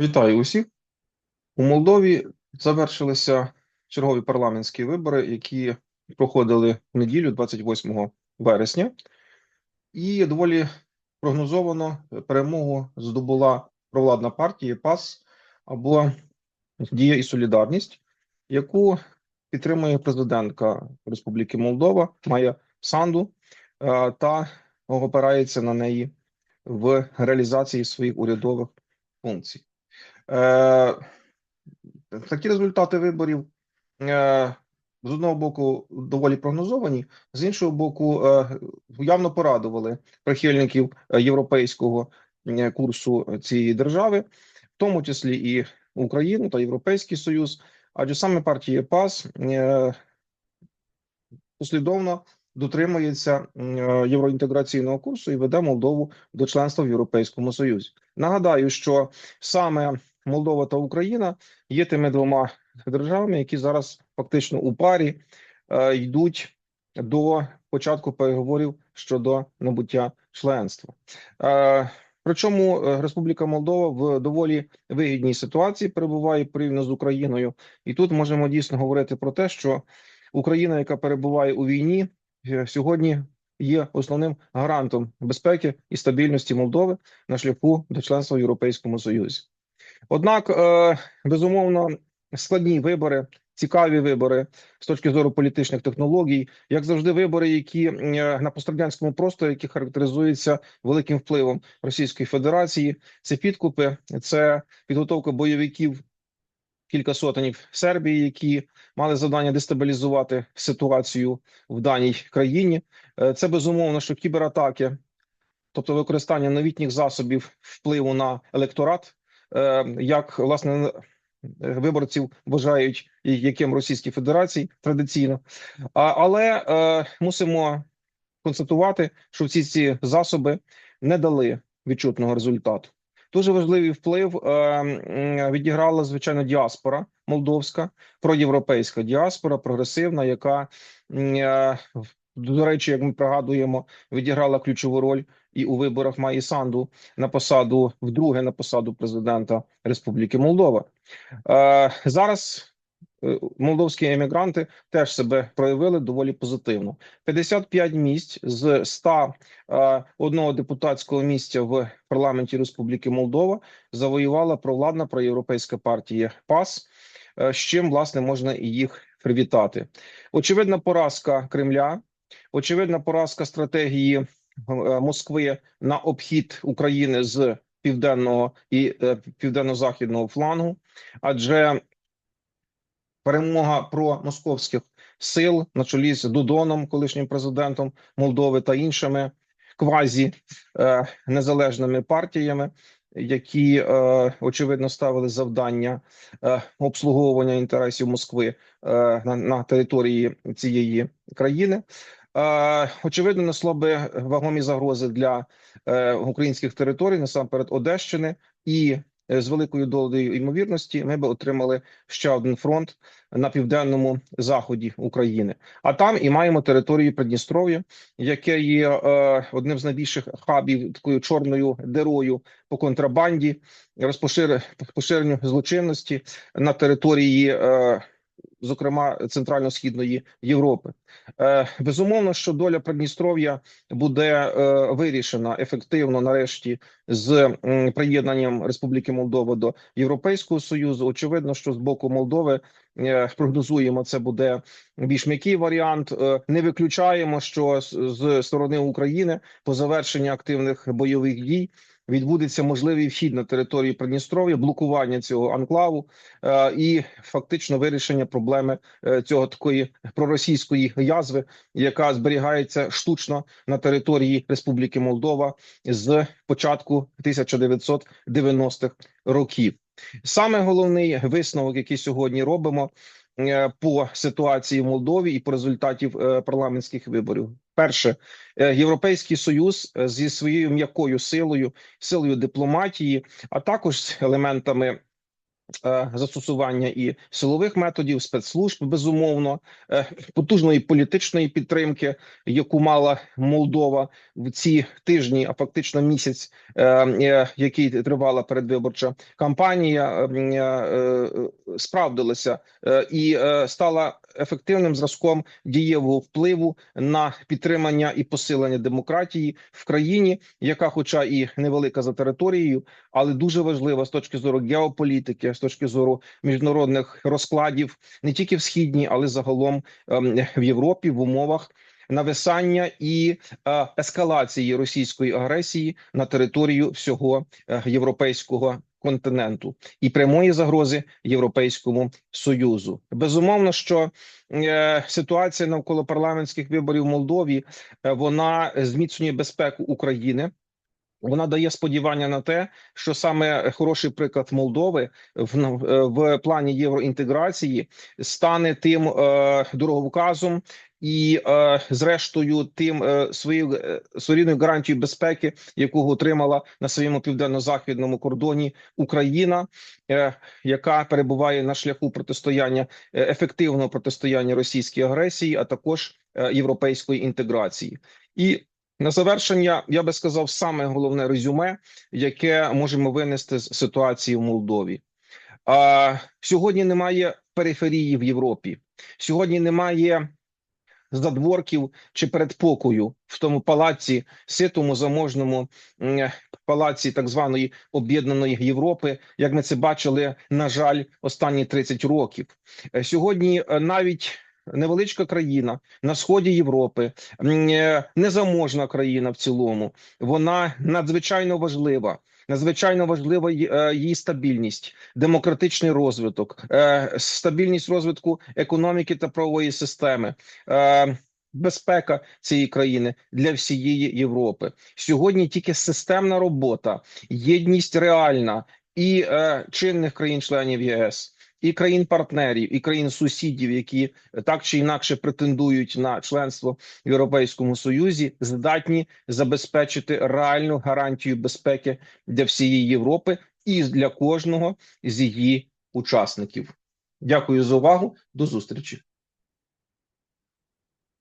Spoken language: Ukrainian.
Вітаю усіх. У Молдові завершилися чергові парламентські вибори, які проходили в неділю, 28 вересня, і доволі прогнозовано перемогу здобула провладна партія ПАС або Дія і Солідарність, яку підтримує президентка Республіки Молдова Майя Санду е, та опирається на неї в реалізації своїх урядових функцій. Е, Такі результати виборів е, з одного боку доволі прогнозовані, з іншого боку, е, явно порадували прихильників європейського курсу цієї держави, в тому числі і Україну та Європейський Союз, адже саме партія ПАС послідовно дотримується євроінтеграційного курсу і веде Молдову до членства в Європейському Союзі. Нагадаю, що саме Молдова та Україна є тими двома державами, які зараз фактично у парі е, йдуть до початку переговорів щодо набуття членства. Е, Причому е, Республіка Молдова в доволі вигідній ситуації перебуває порівняно з Україною, і тут можемо дійсно говорити про те, що Україна, яка перебуває у війні, е, сьогодні є основним гарантом безпеки і стабільності Молдови на шляху до членства в Європейському Союзі. Однак, е, безумовно, складні вибори, цікаві вибори з точки зору політичних технологій, як завжди, вибори, які е, на пострадянському просторі, які характеризуються великим впливом Російської Федерації, це підкупи, це підготовка бойовиків. Кілька сотень Сербії, які мали завдання дестабілізувати ситуацію в даній країні. Е, Це безумовно, що кібератаки, тобто використання новітніх засобів впливу на електорат, як власне виборців вважають яким Російській Федерації традиційно, але е, мусимо констатувати, що всі ці засоби не дали відчутного результату. Дуже важливий вплив е, відіграла звичайно діаспора молдовська, проєвропейська діаспора, прогресивна, яка е, до речі, як ми пригадуємо, відіграла ключову роль і у виборах Маї Санду на посаду вдруге на посаду президента Республіки Молдова. Е, зараз е, молдовські емігранти теж себе проявили доволі позитивно. 55 місць з 100 е, депутатського місця в парламенті Республіки Молдова завоювала провладна проєвропейська партія ПАС, е, з чим власне можна і їх привітати. Очевидна поразка Кремля, очевидна поразка стратегії Москви на обхід України з південного і е, південно-західного флангу, адже перемога про московських сил на чолі з Дудоном, колишнім президентом Молдови та іншими квазі е, незалежними партіями, які е, очевидно ставили завдання е, обслуговування інтересів Москви е, на території цієї країни. Очевидно, несло би вагомі загрози для е, українських територій, насамперед Одещини, і е, з великою долею ймовірності ми би отримали ще один фронт на південному заході України. А там і маємо територію Придністров'я, яке є е, одним з найбільших хабів такою чорною дирою по контрабанді, розпошир... поширенню злочинності на території. Е, Зокрема, центрально-східної Європи, е, безумовно, що доля Придністров'я буде е, вирішена ефективно нарешті з приєднанням Республіки Молдова до Європейського союзу. Очевидно, що з боку Молдови е, прогнозуємо, це буде більш м'який варіант. Не виключаємо, що з сторони України по завершенні активних бойових дій. Відбудеться можливий вхід на територію Придністров'я, блокування цього анклаву е, і фактично вирішення проблеми е, цього такої проросійської язви, яка зберігається штучно на території Республіки Молдова з початку 1990-х років. Саме головний висновок, який сьогодні робимо е, по ситуації в Молдові і по результатів парламентських виборів. Перше, е, Європейський Союз е, зі своєю м'якою силою, силою дипломатії, а також з елементами е, застосування і силових методів, спецслужб, безумовно, потужної політичної підтримки, яку мала Молдова в ці тижні, а фактично місяць, який тривала передвиборча кампанія, справдилася і стала ефективним зразком дієвого впливу на підтримання і посилення демократії в країні, яка, хоча і невелика за територією, але дуже важлива з точки зору геополітики, з точки зору міжнародних розкладів, не тільки в східній, але загалом ем, в Європі в умовах нависання і е, ескалації російської агресії на територію всього е, європейського континенту і прямої загрози Європейському союзу. Безумовно, що е, ситуація навколо парламентських виборів в Молдові е, вона зміцнює безпеку України. Вона дає сподівання на те, що саме хороший приклад Молдови в, е, в плані євроінтеграції стане тим е, дороговказом і, е, зрештою, тим е, своєю е, гарантією безпеки, яку отримала на своєму південно-західному кордоні Україна, е, яка перебуває на шляху протистояння е, ефективного протистояння російській агресії, а також е, європейської інтеграції і. На завершення я би сказав саме головне резюме, яке можемо винести з ситуації в Молдові. А, сьогодні немає периферії в Європі. Сьогодні немає задворків чи передпокою в тому палаці, ситому заможному палаці так званої об'єднаної Європи, як ми це бачили, на жаль, останні 30 років. Е, Сьогодні е, навіть невеличка країна на сході Європи, е, незаможна країна в цілому, вона надзвичайно важлива. Надзвичайно важлива е, її стабільність, демократичний розвиток, е, стабільність розвитку економіки та правової системи, е, безпека цієї країни для всієї Європи. Сьогодні тільки системна робота, єдність реальна і чинних країн-членів ЄС. І країн-партнерів, і країн-сусідів, які так чи інакше претендують на членство в Європейському Союзі, здатні забезпечити реальну гарантію безпеки для всієї Європи і для кожного з її учасників. Дякую за увагу. До зустрічі.